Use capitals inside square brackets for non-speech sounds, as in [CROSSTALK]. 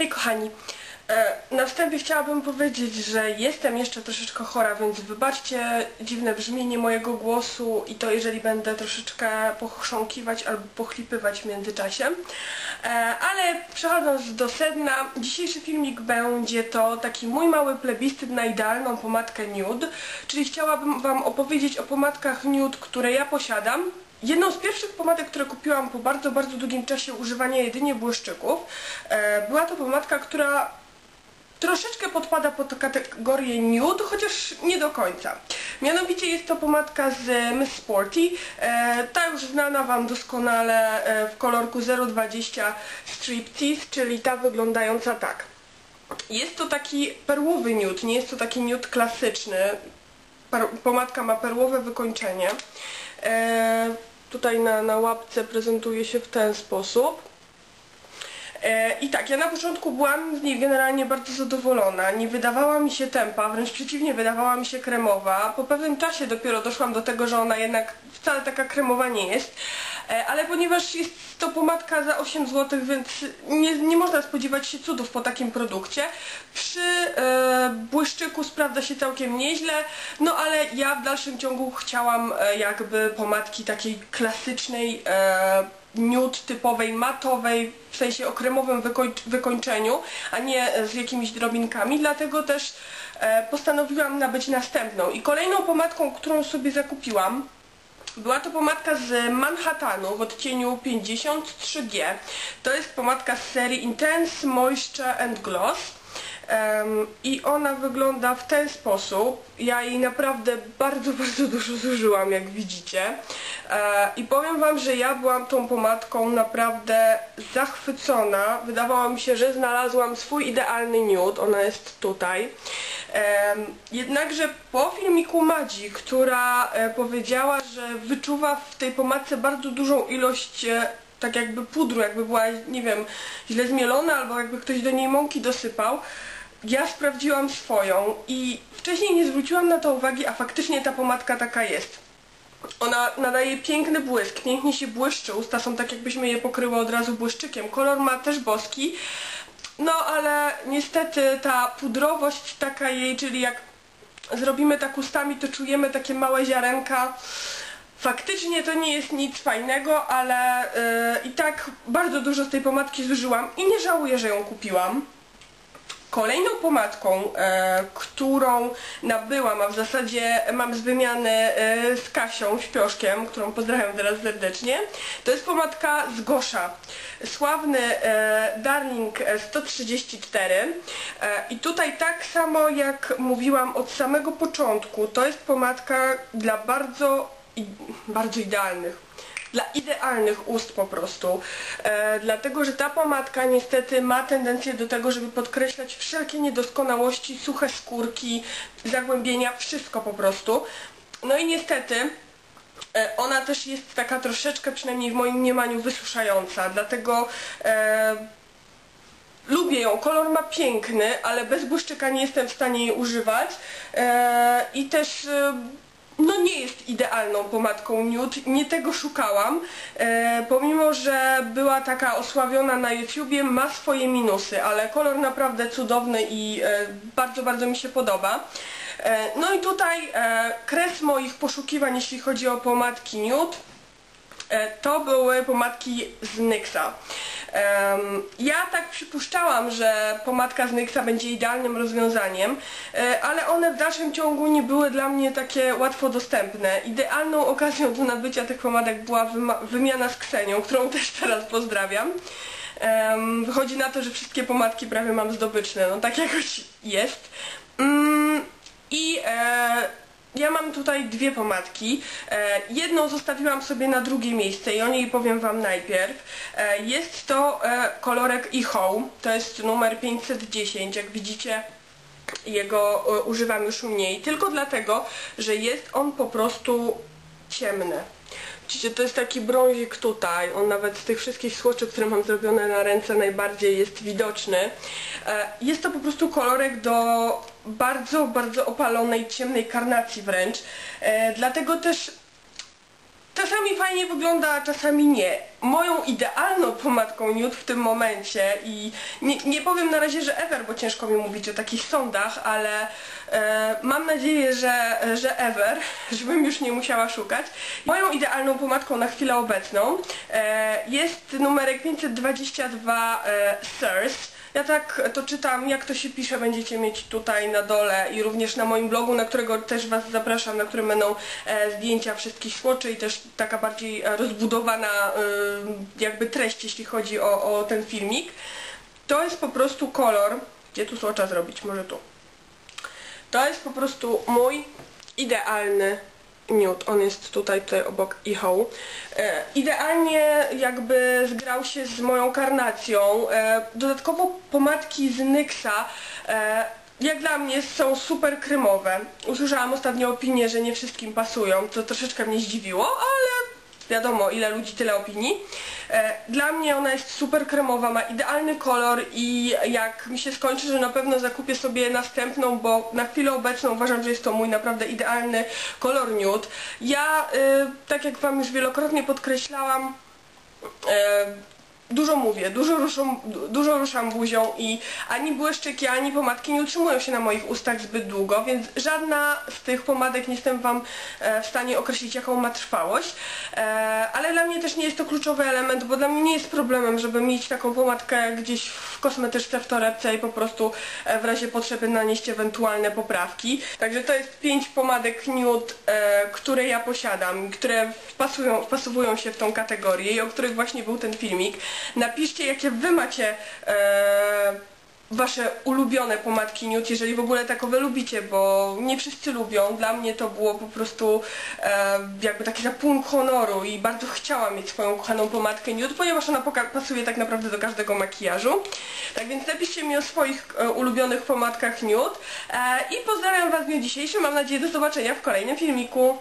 Hej kochani, e, na wstępie chciałabym powiedzieć, że jestem jeszcze troszeczkę chora, więc wybaczcie dziwne brzmienie mojego głosu i to jeżeli będę troszeczkę pochrząkiwać albo pochlipywać w międzyczasie. E, ale przechodząc do sedna, dzisiejszy filmik będzie to taki mój mały plebiscyt na idealną pomadkę nude, czyli chciałabym Wam opowiedzieć o pomadkach nude, które ja posiadam, Jedną z pierwszych pomadek, które kupiłam po bardzo, bardzo długim czasie używania jedynie błyszczyków, e, była to pomadka, która troszeczkę podpada pod kategorię nude, chociaż nie do końca. Mianowicie jest to pomadka z Miss Sporty, e, ta już znana Wam doskonale e, w kolorku 020 Striptease, czyli ta wyglądająca tak. Jest to taki perłowy nude, nie jest to taki nude klasyczny. Pomadka ma perłowe wykończenie. Tutaj na, na łapce prezentuje się w ten sposób. E, I tak, ja na początku byłam z niej generalnie bardzo zadowolona. Nie wydawała mi się tempa, wręcz przeciwnie, wydawała mi się kremowa. Po pewnym czasie dopiero doszłam do tego, że ona jednak wcale taka kremowa nie jest. E, ale ponieważ jest to pomadka za 8 zł, więc nie, nie można spodziewać się cudów po takim produkcie. Przy e, błyszczyku sprawdza się całkiem nieźle, no ale ja w dalszym ciągu chciałam e, jakby pomadki takiej klasycznej, e, nude typowej, matowej, w sensie o kremowym wykoń wykończeniu, a nie z jakimiś drobinkami, dlatego też e, postanowiłam nabyć następną. I kolejną pomadką, którą sobie zakupiłam, była to pomadka z Manhattanu w odcieniu 53G. To jest pomadka z serii Intense Moisture and Gloss. I ona wygląda w ten sposób. Ja jej naprawdę bardzo, [LAUGHS] bardzo dużo zużyłam, jak widzicie. E, I powiem Wam, że ja byłam tą pomadką naprawdę zachwycona. Wydawało mi się, że znalazłam swój idealny nude. Ona jest tutaj. Jednakże po filmiku Madzi, która e, powiedziała, że wyczuwa w tej pomadce bardzo dużą ilość e, tak jakby pudru, jakby była, nie wiem, źle zmielona albo jakby ktoś do niej mąki dosypał, ja sprawdziłam swoją i wcześniej nie zwróciłam na to uwagi, a faktycznie ta pomadka taka jest. Ona nadaje piękny błysk, pięknie się błyszczy, usta są tak jakbyśmy je pokryły od razu błyszczykiem. Kolor ma też boski, no ale niestety ta pudrowość taka jej, czyli jak zrobimy tak ustami, to czujemy takie małe ziarenka. Faktycznie to nie jest nic fajnego, ale yy, i tak bardzo dużo z tej pomadki zużyłam i nie żałuję, że ją kupiłam. Kolejną pomadką, e, którą nabyłam, a w zasadzie mam z wymiany e, z Kasią Śpioszkiem, którą pozdrawiam teraz serdecznie, to jest pomadka z Gosza. Sławny e, Darling 134 e, i tutaj tak samo jak mówiłam od samego początku, to jest pomadka dla bardzo, bardzo idealnych dla idealnych ust po prostu. E, dlatego, że ta pomadka niestety ma tendencję do tego, żeby podkreślać wszelkie niedoskonałości, suche skórki, zagłębienia, wszystko po prostu. No i niestety e, ona też jest taka troszeczkę, przynajmniej w moim mniemaniu, wysuszająca, dlatego e, lubię ją, kolor ma piękny, ale bez błyszczyka nie jestem w stanie jej używać e, i też e, no nie jest idealną pomadką nude, nie tego szukałam, e, pomimo, że była taka osławiona na YouTubie, ma swoje minusy, ale kolor naprawdę cudowny i e, bardzo, bardzo mi się podoba. E, no i tutaj e, kres moich poszukiwań, jeśli chodzi o pomadki nude, e, to były pomadki z NYXa. Ja tak przypuszczałam, że pomadka z NYXa będzie idealnym rozwiązaniem, e, ale one w dalszym ciągu nie były dla mnie takie łatwo dostępne. Idealną okazją do nabycia tych pomadek była wymiana z Ksenią, którą [LAUGHS] też teraz pozdrawiam. Wychodzi na to, że wszystkie pomadki prawie mam zdobyczne, no tak jakoś jest. Um, I e, ja mam tutaj dwie pomadki. E, jedną zostawiłam sobie na drugie miejsce i o niej powiem Wam najpierw. E, jest to e, kolorek Eho, to jest numer 510, jak widzicie jego używam już mniej, tylko dlatego, że jest on po prostu ciemny. Widzicie, to jest taki brązik tutaj, on nawet z tych wszystkich słoczy, które mam zrobione na ręce najbardziej jest widoczny. Jest to po prostu kolorek do bardzo, bardzo opalonej, ciemnej karnacji wręcz. E, dlatego też czasami fajnie wygląda, a czasami nie. moją idealną pomadką nude w tym momencie i nie, nie powiem na razie, że ever, bo ciężko mi mówić o takich sądach, ale e, mam nadzieję, że, że ever, [LAUGHS] żebym już nie musiała szukać. Moją idealną pomadką na chwilę obecną e, jest numerek 522 e, Sirs. Ja tak to czytam, jak to się pisze, będziecie mieć tutaj na dole i również na moim blogu, na którego też Was zapraszam, na którym będą e, zdjęcia wszystkich słoczy i też taka bardziej e, rozbudowana e, jakby treść, jeśli chodzi o, o ten filmik. To jest po prostu kolor, gdzie tu słocza zrobić, może tu. To jest po prostu mój idealny nude. On jest tutaj, tutaj obok Ihoe. E, idealnie jakby zgrał się z moją karnacją. E, dodatkowo pomadki z NYXa e, jak dla mnie są super kremowe. Usłyszałam ostatnio opinię, że nie wszystkim pasują, co troszeczkę mnie zdziwiło, ale wiadomo ile ludzi, tyle opinii. E, Dla mnie ona jest super kremowa, ma idealny kolor i jak mi się skończy, że na pewno zakupię sobie następną, bo na chwilę obecną uważam, że jest to mój naprawdę idealny kolor nude. Ja, y, tak jak Wam już wielokrotnie podkreślałam, e, Dużo mówię, dużo ruszam, dużo ruszam buzią i ani błyszczyki, ani pomadki nie utrzymują się na moich ustach zbyt długo, więc żadna z tych pomadek nie jestem Wam e, w stanie określić, jaką ma trwałość. E, ale dla mnie też nie jest to kluczowy element, bo dla mnie nie jest problemem, żeby mieć taką pomadkę gdzieś w kosmetyczce, w torebce i po prostu e, w razie potrzeby nanieść ewentualne poprawki. Także to jest pięć pomadek nude, które ja posiadam, które wpasują, wpasowują się w tą kategorię i o których właśnie był ten filmik. Napiszcie, jakie wy macie e, wasze ulubione pomadki nude, jeżeli w ogóle takowe lubicie, bo nie wszyscy lubią. Dla mnie to było po prostu e, jakby taki zapłon honoru i bardzo chciałam mieć swoją kochaną pomadkę nude, ponieważ ona pasuje tak naprawdę do każdego makijażu. Tak więc napiszcie mi o swoich e, ulubionych pomadkach nude e, i pozdrawiam was w dniu dzisiejszym. Mam nadzieję do zobaczenia w kolejnym filmiku.